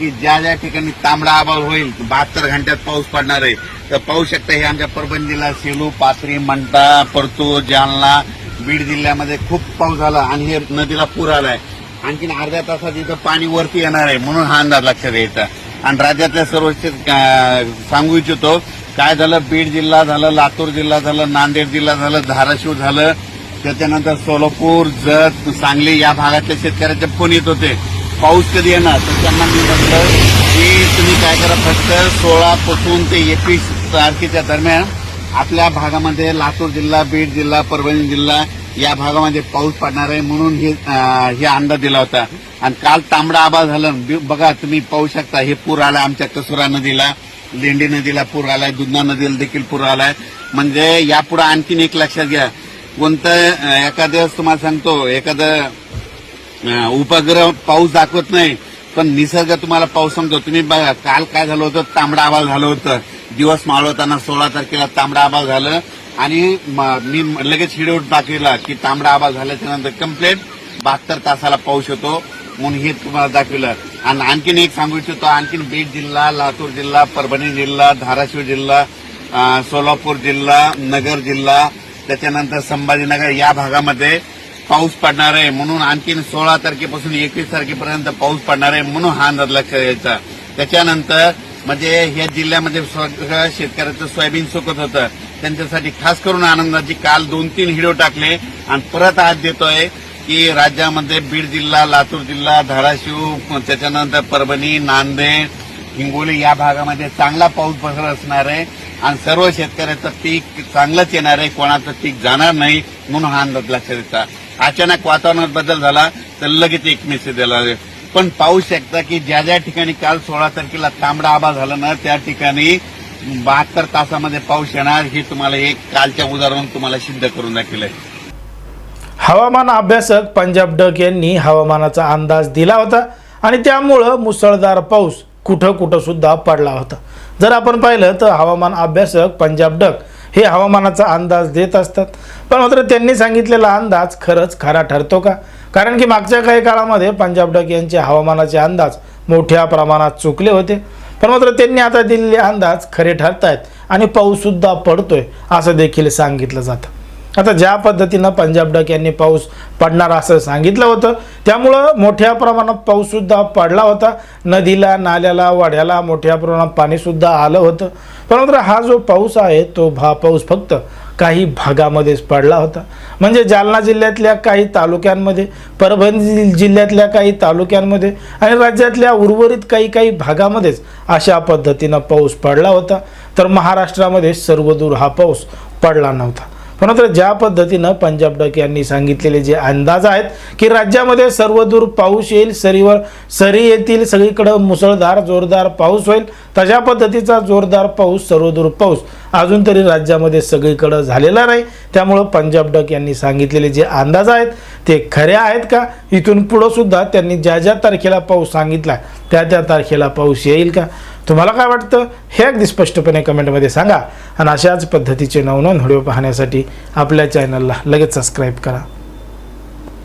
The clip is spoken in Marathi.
की ज्या ज्या ठिकाणी तांबडा अभाव होईल बहात्तर घंट्यात पाऊस पडणार आहे तर पाहू शकता हे आमच्या परभणी जिल्हा सेलू पाथरी मंटा परतूर जालना बीड जिल्ह्यामध्ये खूप पाऊस झाला आणि हे नदीला पूर आलाय. आणखीन अर्ध्या तासात इथं पाणी वरती येणार आहे म्हणून हा अंदाज लक्षात घ्यायचा आणि राज्यातल्या सर्व सांगू इच्छितो काय झालं? बीड जिल्हा झालं लातूर जिल्हा झालं नांदेड जिल्हा झालं धाराशिव झालं त्याच्यानंतर सोलापूर जत सांगली या भागातल्या शेतकऱ्यांचे फोन येत होते. पाऊस कधी येणार? तर त्यांना मी म्हटलं की तुम्ही काय करा फक्त सोळा पासून ते एकवीस तारखेच्या दरम्यान आपल्या भागामध्ये लातूर जिल्हा बीड जिल्हा परभणी जिल्हा या भागामध्ये पाऊस पडणार आहे म्हणून हे हे अंदाज दिला होता. आणि काल तांबडा आबा झालं. बघा तुम्ही पाहू शकता हे पूर आला आमच्या कसुरा नदीला लेंडी नदीला पूर आलाय दुधना नदीला देखील पूर आलाय. म्हणजे यापुढे आणखीन एक लक्षात घ्या. कोणतं एखाद्या तुम्हाला सांगतो एखादं उपग्रह पाऊस दाखवत नाही पण निसर्ग तुम्हाला पाऊस सांगतो. तुम्ही बघा काल काय झालं होतं? तांबडा आबाळ झालं होतं. दिवस माळवताना सोळा तारखेला तांबडा आबाळ झालं. आणि मी लगेच हिडवट दाखविला की तांबडा आबाळ झाल्याच्यानंतर कम्प्लेट बहात्तर तासाला पाऊस होतो म्हणून हे तुम्हाला दाखवलं. आणि आणखीन एक सांगू इच्छितो आणखीन बीड जिल्हा लातूर जिल्हा परभणी जिल्हा धाराशिव जिल्हा सोलापूर जिल्हा नगर जिल्हा त्याच्यानंतर संभाजीनगर या भागामध्ये पाऊस पडणार आहे म्हणून आणखीन सोळा तारखेपासून एकवीस तारखेपर्यंत पाऊस पडणार आहे म्हणून हा अंदाज लक्षात यायचा त्याच्यानंतर म्हणजे ह्या जिल्ह्यामध्ये सगळ्या शेतकऱ्याचं सोयाबीन सुकत होतं. त्यांच्यासाठी खास करून आनंदाची काल दोन तीन हिडो टाकले आणि परत आज देतोय की राज्यामध्ये बीड जिल्हा लातूर जिल्हा धाराशिव त्याच्यानंतर परभणी नांदेड हिंगोली या भागामध्ये चांगला पाऊस बसत असणार आहे आणि सर्व शेतकऱ्याचं पीक चांगलंच येणार आहे. कोणाचं पीक जाणार नाही म्हणून हा अंदाज लक्षात येतात अचानक वातावरणात बदल झाला तर लगेच एक मेसेज दिला पण पाहू शकता की ज्या ज्या ठिकाणी काल सोळा तारखेला तांबडा आबा झाला ना त्या ठिकाणी बहात्तर तासामध्ये पाऊस येणार हे तुम्हाला एक कालच्या उदाहरण तुम्हाला सिद्ध करून दाखवलंय. हवामान अभ्यासक पंजाब डक यांनी हवामानाचा अंदाज दिला होता आणि त्यामुळं मुसळधार पाऊस कुठं कुठं सुद्धा पडला होता. जर आपण पाहिलं तर हवामान अभ्यासक पंजाब डक हे हवामानाचा अंदाज देत असतात. पण मात्र त्यांनी सांगितलेला अंदाज खरंच खरा ठरतो का? कारण की मागच्या काही काळामध्ये पंजाब डक यांचे हवामानाचे अंदाज मोठ्या प्रमाणात चुकले होते. पण मात्र त्यांनी आता दिलेले अंदाज खरे ठरत आहेत आणि पाऊससुद्धा पडतोय असं देखील सांगितलं जातं. आता ज्या पद्धतीनं पंजाब डक यांनी पाऊस पडणार असं सांगितलं होतं त्यामुळं मोठ्या प्रमाणात पाऊससुद्धा पडला होता. नदीला नाल्याला वाड्याला मोठ्या प्रमाणात पाणीसुद्धा आलं होतं. परंतु हा जो पाऊस आहे तो भा पाऊस फक्त काही भागामध्येच पडला होता. म्हणजे जालना जिल्ह्यातल्या काही तालुक्यांमध्ये परभणी जिल्ह्यातल्या काही तालुक्यांमध्ये आणि राज्यातल्या उर्वरित काही काही भागामध्येच अशा पद्धतीनं पाऊस पडला होता. तर महाराष्ट्रामध्ये सर्वदूर हा पाऊस पडला नव्हता. मात्र ज्या पद्धतीनं पंजाब डक यांनी सांगितलेले जे अंदाज आहेत की राज्यामध्ये सर्वदूर पाऊस येईल सरीवर सरी येतील सगळीकडं मुसळधार जोरदार पाऊस होईल तशा पद्धतीचा जोरदार पाऊस सर्वदूर पाऊस अजून तरी राज्यामध्ये सगळीकडं झालेला नाही. त्यामुळं पंजाब डक यांनी सांगितलेले जे अंदाज आहेत ते खरे आहेत का? इथून पुढं सुद्धा त्यांनी ज्या ज्या तारखेला पाऊस सांगितला त्या त्या तारखेला पाऊस येईल का? तुम्हाला काय वाटतं? हे अगदी स्पष्टपणे कमेंटमध्ये सांगा. आणि अशाच पद्धतीचे नवनवन व्हिडिओ पाहण्यासाठी आपल्या चॅनलला लगेच सबस्क्राईब करा.